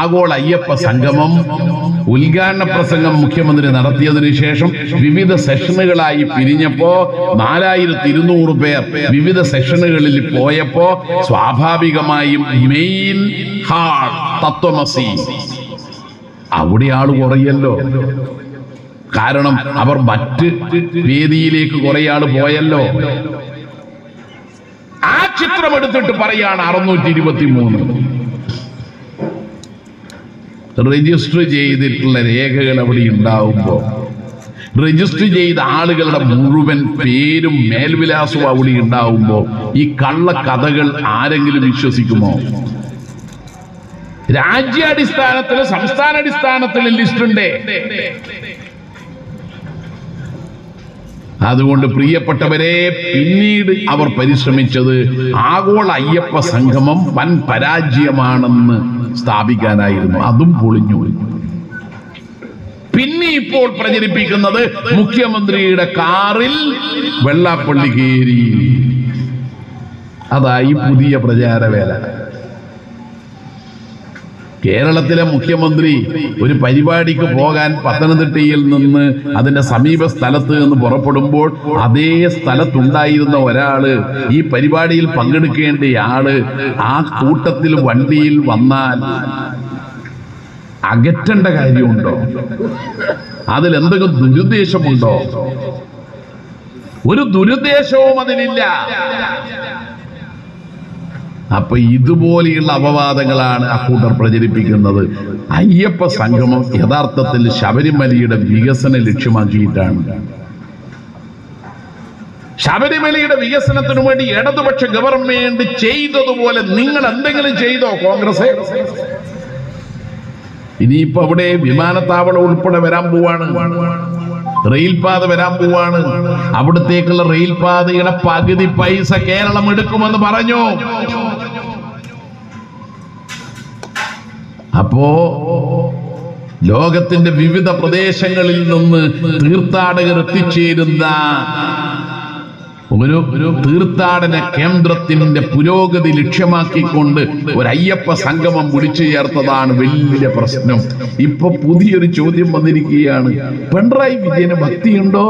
ആഗോള അയ്യപ്പ സംഗമം ഉദ്ഘാടന പ്രസംഗം മുഖ്യമന്ത്രി നടത്തിയതിനു ശേഷം വിവിധ സെഷനുകളായി പിരിഞ്ഞപ്പോ നാലായിരത്തി ഇരുന്നൂറ് പേർ വിവിധ സെഷനുകളിൽ പോയപ്പോ സ്വാഭാവികമായും മെയിൻ ഹാൾ തത്വമസി. അവിടെ ആൾ കുറയല്ലോ. കാരണം അവർ മറ്റ് വേദിയിലേക്ക് കുറെ ആൾ പോയല്ലോ. ആ ചിത്രം എടുത്തിട്ട് പറയാണ് അറുന്നൂറ്റി ഇരുപത്തി മൂന്ന് രജിസ്റ്റർ ചെയ്തിട്ടുള്ള രേഖകൾ അവിടെ ഉണ്ടാവുമ്പോൾ രജിസ്റ്റർ ചെയ്ത ആളുകളുടെ മുഴുവൻ പേരും മേൽവിലാസവും അവിടെ ഉണ്ടാവുമ്പോൾ ഈ കള്ള കഥകൾ ആരെങ്കിലും വിശ്വസിക്കുമോ? രാജ്യാടിസ്ഥാനത്തിൽ സംസ്ഥാനാടിസ്ഥാനത്തിൽ ലിസ്റ്റ് ഉണ്ട്. അതുകൊണ്ട് പ്രിയപ്പെട്ടവരെ പിന്നീട് അവർ പരിശ്രമിച്ചത് ആഗോള അയ്യപ്പ സംഗമം വൻ പരാജയമാണെന്ന് സ്ഥാപിക്കാനായിരുന്നു. അതും പൊളിഞ്ഞു. പിന്നെ ഇപ്പോൾ പ്രചരിപ്പിക്കുന്നത് മുഖ്യമന്ത്രിയുടെ കാറിൽ വെള്ളാപ്പള്ളി കയറി. അതായി പുതിയ പ്രചാരവേല. കേരളത്തിലെ മുഖ്യമന്ത്രി ഒരു പരിപാടിക്ക് പോകാൻ പത്തനംതിട്ടയിൽ നിന്ന് അതിന്റെ സമീപ സ്ഥലത്ത് നിന്ന് പുറപ്പെടുമ്പോൾ അതേ സ്ഥലത്തുണ്ടായിരുന്ന ഒരാൾ ഈ പരിപാടിയിൽ പങ്കെടുക്കേണ്ട ആൾ ആ കൂട്ടത്തിൽ വണ്ടിയിൽ വന്നാൽ അകറ്റേണ്ട കാര്യമുണ്ടോ? അതിൽ എന്തെങ്കിലും ദുരുദ്ദേശമുണ്ടോ? ഒരു ദുരുദ്ദേശവും അതിലില്ല. അപ്പൊ ഇതുപോലെയുള്ള അപവാദങ്ങളാണ് അക്കൂട്ടർ പ്രചരിപ്പിക്കുന്നത്. അയ്യപ്പ സംഗമം യഥാർത്ഥത്തിൽ ശബരിമലയുടെ വികസന ലക്ഷ്യമാക്കിയിട്ടാണ്. ശബരിമലയുടെ വികസനത്തിനു വേണ്ടി ഇടതുപക്ഷ ഗവൺമെന്റ് ചെയ്തതുപോലെ നിങ്ങൾ എന്തെങ്കിലും ചെയ്തോ കോൺഗ്രസ്? ഇനിയിപ്പോ അവിടെ വിമാനത്താവളം ഉൾപ്പെടെ വരാൻ പോവാണ്. റെയിൽപാത വരാൻ പോവാണ്. അവിടത്തേക്കുള്ള റെയിൽപാതയുടെ പകുതി പൈസ കേരളം എടുക്കുമെന്ന് പറഞ്ഞു. അപ്പോ ലോകത്തിന്റെ വിവിധ പ്രദേശങ്ങളിൽ നിന്ന് തീർത്ഥാടകർ എത്തിച്ചേരുന്ന ഒരു തീർത്ഥാടന കേന്ദ്രത്തിന്റെ പുരോഗതി ലക്ഷ്യമാക്കിക്കൊണ്ട് ഒരു അയ്യപ്പ സംഗമം വിളിച്ചു ചേർത്തതാണ് വലിയ പ്രശ്നം. ഇപ്പൊ പുതിയൊരു ചോദ്യം വന്നിരിക്കുകയാണ്. പിണറായി വിജയന് ഭക്തിയുണ്ടോ?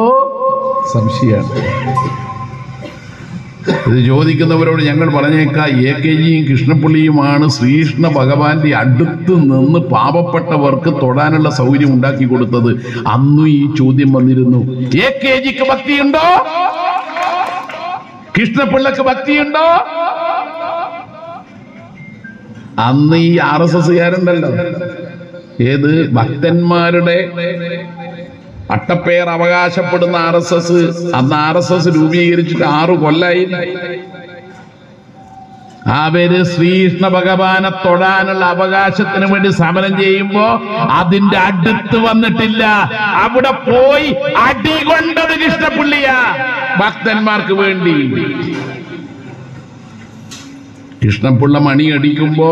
സംശയമാണ്. ഇത് ചോദിക്കുന്നവരോട് ഞങ്ങൾ പറഞ്ഞേക്കാം എ കെ ജിയും കൃഷ്ണപ്പള്ളിയുമാണ് ശ്രീകൃഷ്ണ ഭഗവാന്റെ അടുത്ത് നിന്ന് പാവപ്പെട്ടവർക്ക് തൊടാനുള്ള സൗകര്യം ഉണ്ടാക്കി കൊടുത്തത്. അന്നും ഈ ചോദ്യം വന്നിരുന്നു. എ കെ ജിക്ക് ഭക്തിയുണ്ടോ? കൃഷ്ണപിള്ളക്ക് ഭക്തിയുണ്ടോ? അന്ന് ഈ ആർ എസ് എസ്സുകാരുണ്ടല്ലോ. ഏത്? ഭക്തന്മാരുടെ അട്ടപ്പേർ അവകാശപ്പെടുന്ന ആർ എസ് എസ്. അന്ന് ആർ എസ് എസ് രൂപീകരിച്ചിട്ട് ആറു കൊല്ലായി. അവർ ശ്രീകൃഷ്ണ ഭഗവാനെ തൊടാനുള്ള അവകാശത്തിന് വേണ്ടി സമരം ചെയ്യുമ്പോ അതിന്റെ അടുത്ത് വന്നിട്ടില്ല. അവിടെ പോയി അടി കൊണ്ടത് കൃഷ്ണപുള്ളിയാ. ഭക്തന്മാർക്ക് വേണ്ടി. കൃഷ്ണപിള്ള മണി അടിക്കുമ്പോ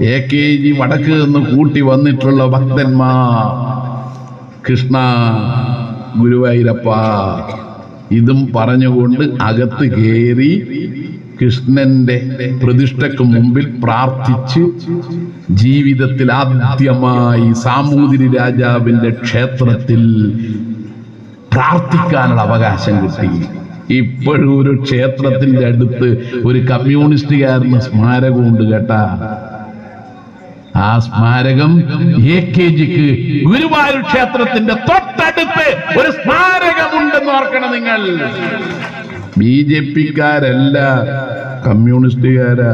എ കെ ജി വടക്ക് നിന്ന് കൂട്ടി വന്നിട്ടുള്ള ഭക്തന്മാർ കൃഷ്ണ ഗുരുവായൂരപ്പ ഇതും പറഞ്ഞുകൊണ്ട് അകത്ത് കയറി കൃഷ്ണന്റെ പ്രതിഷ്ഠക്ക് മുമ്പിൽ പ്രാർത്ഥിച്ച് ജീവിതത്തിൽ ആദ്യമായി സാമൂതിരി രാജാവിന്റെ ക്ഷേത്രത്തിൽ പ്രാർത്ഥിക്കാനുള്ള അവകാശം കിട്ടി. ഇപ്പോഴും ഒരു ക്ഷേത്രത്തിന്റെ അടുത്ത് ഒരു കമ്മ്യൂണിസ്റ്റുകാരന് സ്മാരകമുണ്ട് കേട്ടാ. ആ സ്മാരകം എ കെ ജിക്ക് ഗുരുവായൂർ ക്ഷേത്രത്തിന്റെ തൊട്ടടുത്ത് ഒരു സ്മാരകമുണ്ടെന്ന് ഓർക്കണം നിങ്ങൾ. ബി ജെ പിക്കാരല്ല കമ്മ്യൂണിസ്റ്റുകാരാ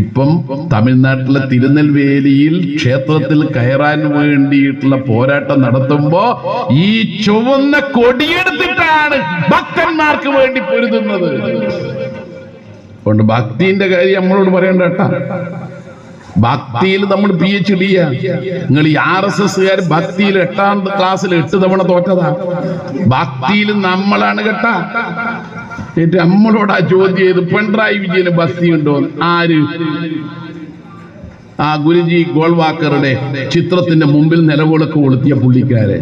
ഇപ്പം തമിഴ്നാട്ടിലെ തിരുനെൽവേലിയിൽ ക്ഷേത്രത്തിൽ കയറാൻ വേണ്ടിയിട്ടുള്ള പോരാട്ടം നടത്തുമ്പോ ഈ ചുവന്ന കൊടിയെടുത്തിട്ടാണ് ഭക്തന്മാർക്ക് വേണ്ടി പൊരുതുന്നത്. അതുകൊണ്ട് ഭക്തിന്റെ കാര്യം നമ്മളോട് പറയണ്ട കേട്ടാ. ഭക്തിയിൽ നമ്മൾ പി എച്ച് ഡി നിങ്ങൾ ഈ ആർ എസ് എസ്സുകാർ ഭക്തിയിൽ എട്ടാം ക്ലാസ്സിൽ എട്ട് തവണ തോറ്റതാ. ഭക്തിയിൽ നമ്മളാണ് കേട്ടാ. എന്നിട്ട് നമ്മളോട് ആ ചോദ്യം ചെയ്ത് പിണറായി വിജയന് ബസ്സി ഉണ്ടോ? ആര്? ആ ഗുരുജി ഗോൾവാക്കറുടെ ചിത്രത്തിന്റെ മുമ്പിൽ നിലവിളക്ക് കൊളുത്തിയ പുള്ളിക്കാരെ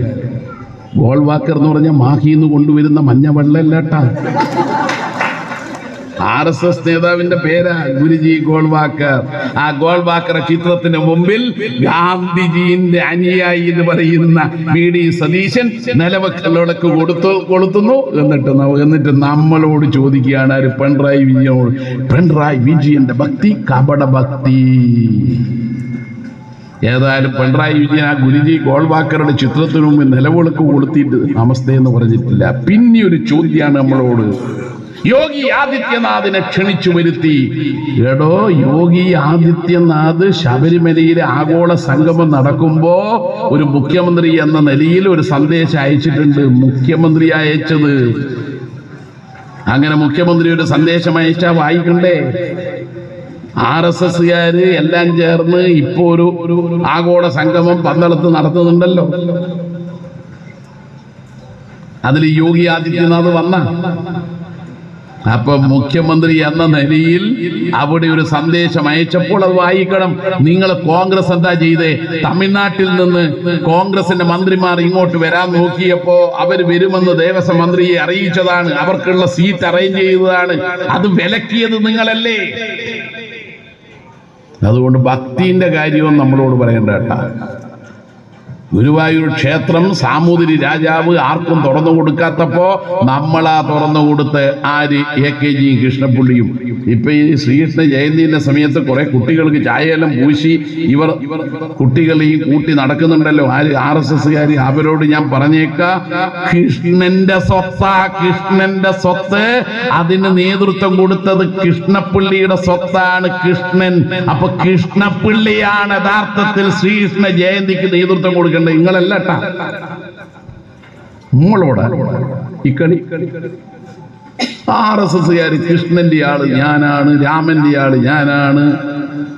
ഗോൾവാക്കർ എന്ന് പറഞ്ഞ മാഹിന്ന് കൊണ്ടുവരുന്ന മഞ്ഞ വെള്ളമല്ലാട്ടാ ആർ എസ് എസ് നേതാവിന്റെ പേരാ ഗുരുജി ഗോൾവാക്കർ. ആ ഗോൾവാക്കറെ ചിത്രത്തിന് മുമ്പിൽ ഗാന്ധിജിന്റെ അനുയായി എന്ന് പറയുന്ന വി ഡി സതീശൻ നിലവക്കല്ലോടൊക്കെ കൊടുത്തു കൊളുത്തുന്നു. എന്നിട്ട് എന്നിട്ട് നമ്മളോട് ചോദിക്കുകയാണ് ആര്? പിണറായി വിജയനോട്? പിണറായി വിജയന്റെ ഭക്തി കപട ഭക്തി. ഏതായാലും പിണറായി വിജയൻ ആ ഗുരുജി ഗോൾവാക്കറുടെ ചിത്രത്തിന് മുമ്പ് നിലവിളക്ക് കൊടുത്തിട്ട് നമസ്തേ എന്ന് പറഞ്ഞിട്ടില്ല. പിന്നെ ഒരു ചോദ്യമാണ് നമ്മളോട്. യോഗി ആദിത്യനാഥിനെ ക്ഷണിച്ചു വരുത്തി. എടോ യോഗി ആദിത്യനാഥ് ശബരിമലയിലെ ആഗോള സംഗമം നടക്കുമ്പോ ഒരു മുഖ്യമന്ത്രി എന്ന നിലയിൽ ഒരു സന്ദേശം അയച്ചിട്ടുണ്ട്. മുഖ്യമന്ത്രി അയച്ചത്. അങ്ങനെ മുഖ്യമന്ത്രി ഒരു സന്ദേശം അയച്ച വായിക്കണ്ടേ? ആർ എസ് എസ്സുകാര് എല്ലാം ചേർന്ന് ഇപ്പോ ഒരു ആഗോള സംഗമം പന്തളത്ത് നടത്തുന്നുണ്ടല്ലോ. അതിൽ യോഗി ആദിത്യനാഥ് വന്ന. അപ്പൊ മുഖ്യമന്ത്രി എന്ന നിലയിൽ അവിടെ ഒരു സന്ദേശം അയച്ചപ്പോൾ അത് വായിക്കണം. നിങ്ങൾ കോൺഗ്രസ് എന്താ ചെയ്തേ? തമിഴ്നാട്ടിൽ നിന്ന് കോൺഗ്രസിന്റെ മന്ത്രിമാർ ഇങ്ങോട്ട് വരാൻ നോക്കിയപ്പോ അവർ വരുമെന്ന് ദേവസ്വം മന്ത്രിയെ അറിയിച്ചതാണ്. അവർക്കുള്ള സീറ്റ് അറേഞ്ച് ചെയ്തതാണ്. അത് വിലക്കിയത് നിങ്ങളല്ലേ? അതുകൊണ്ട് ഭക്തിന്റെ കാര്യവും നമ്മളോട് പറയണ്ട കേട്ടാ. ഗുരുവായൂർ ക്ഷേത്രം സാമൂതിരി രാജാവ് ആർക്കും തുറന്നു കൊടുക്കാത്തപ്പോ നമ്മളാ തുറന്നു കൊടുത്ത് ആര് എ കെ ജിയും കൃഷ്ണപ്പുള്ളിയും ഇപ്പൊ ഈ ശ്രീകൃഷ്ണ ജയന്തിന്റെ സമയത്ത് കുറെ കുട്ടികൾക്ക് ചായയെല്ലാം പൂശി ഇവർ കുട്ടികൾ ഈ കൂട്ടി നടക്കുന്നുണ്ടല്ലോ. ആര് ആർ എസ് എസ്കാർ അവരോട് ഞാൻ പറഞ്ഞേക്ക കൃഷ്ണന്റെ സ്വത്താ കൃഷ്ണന്റെ സ്വത്ത്. അതിന് നേതൃത്വം കൊടുത്തത് കൃഷ്ണപ്പുള്ളിയുടെ സ്വത്താണ് കൃഷ്ണൻ. അപ്പൊ കൃഷ്ണപ്പിള്ളിയാണ് യഥാർത്ഥത്തിൽ ശ്രീകൃഷ്ണ ജയന്തിക്ക് നേതൃത്വം കൊടുക്കേണ്ടത് നിങ്ങളല്ല ട്ടാ. നമ്മളോട് കളി. ആർ എസ് എസ്സുകാർ കൃഷ്ണന്റെ ആൾ ഞാനാണ് രാമന്റെ ആൾ ഞാനാണ്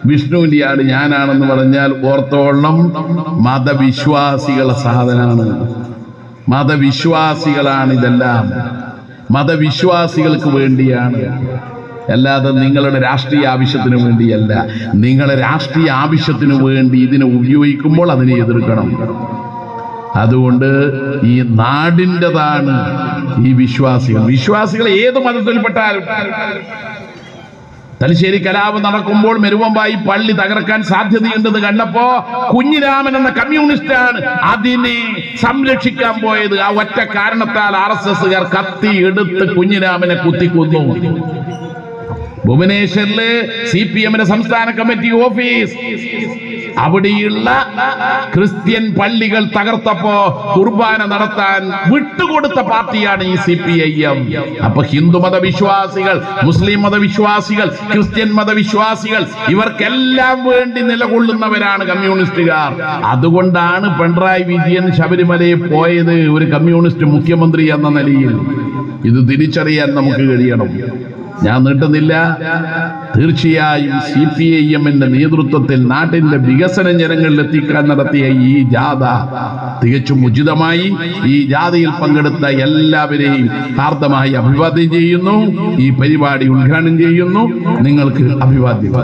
വിഷ്ണുവിന്റെ ആൾ ഞാനാണെന്ന് പറഞ്ഞാൽ ഓർത്തോളം മതവിശ്വാസികളെ സാധനമാണ് മതവിശ്വാസികളാണ് ഇതെല്ലാം. മതവിശ്വാസികൾക്ക് വേണ്ടിയാണ്. അല്ലാതെ നിങ്ങളുടെ രാഷ്ട്രീയ ആവശ്യത്തിന് വേണ്ടിയല്ല. നിങ്ങളെ രാഷ്ട്രീയ ആവശ്യത്തിന് വേണ്ടി ഇതിനെ ഉപയോഗിക്കുമ്പോൾ അതിനെ എതിർക്കണം. അതുകൊണ്ട് ഈ നാടിന്റെതാണ് ഈ വിശ്വാസികൾ. വിശ്വാസികൾ ഏത് മതത്തിൽപ്പെട്ടാലും തലശ്ശേരി കലാപം നടക്കുമ്പോൾ മെരുവമ്പായി പള്ളി തകർക്കാൻ സാധ്യതയുണ്ടെന്ന് കണ്ടപ്പോ കുഞ്ഞിരാമൻ എന്ന കമ്മ്യൂണിസ്റ്റാണ് അതിനെ സംരക്ഷിക്കാൻ പോയത്. ആ ഒറ്റ കാരണത്താൽ ആർ എസ് എസുകാർ കത്തി എടുത്ത് കുഞ്ഞിരാമനെ കുത്തിക്കൊന്നു. ഭുവനേശ്വറിൽ സി പി എമ്മിന്റെ സംസ്ഥാന കമ്മിറ്റി ഓഫീസ്. അവിടെയുള്ള ക്രിസ്ത്യൻ പള്ളികൾ തകർത്തപ്പോ കുർബാന നടത്താൻ വിട്ടുകൊടുത്ത പാർട്ടിയാണ് ഈ സി പി ഐ എം. അപ്പൊ ഹിന്ദു മതവിശ്വാസികൾ മുസ്ലിം മതവിശ്വാസികൾ ക്രിസ്ത്യൻ മതവിശ്വാസികൾ ഇവർക്കെല്ലാം വേണ്ടി നിലകൊള്ളുന്നവരാണ് കമ്മ്യൂണിസ്റ്റുകാർ. അതുകൊണ്ടാണ് പിണറായി വിജയൻ ശബരിമലയിൽ പോയത് ഒരു കമ്മ്യൂണിസ്റ്റ് മുഖ്യമന്ത്രി എന്ന നിലയിൽ. ഇത് തിരിച്ചറിയാൻ നമുക്ക് കഴിയണം. ഞാൻ നീട്ടുന്നില്ല തീർച്ചയായും സി പി ഐ എമ്മിന്റെ നേതൃത്വത്തിൽ നാട്ടിന്റെ വികസന ജനങ്ങളിൽ എത്തിക്കാൻ നടത്തിയ ഈ ജാഥ തികച്ചും ഉചിതമായി ഈ ജാഥയിൽ പങ്കെടുത്ത എല്ലാവരെയും ഹാർദമായി അഭിവാദ്യം ചെയ്യുന്നു. ഈ പരിപാടി ഉദ്ഘാടനം ചെയ്യുന്നു. നിങ്ങൾക്ക് അഭിവാദ്യം.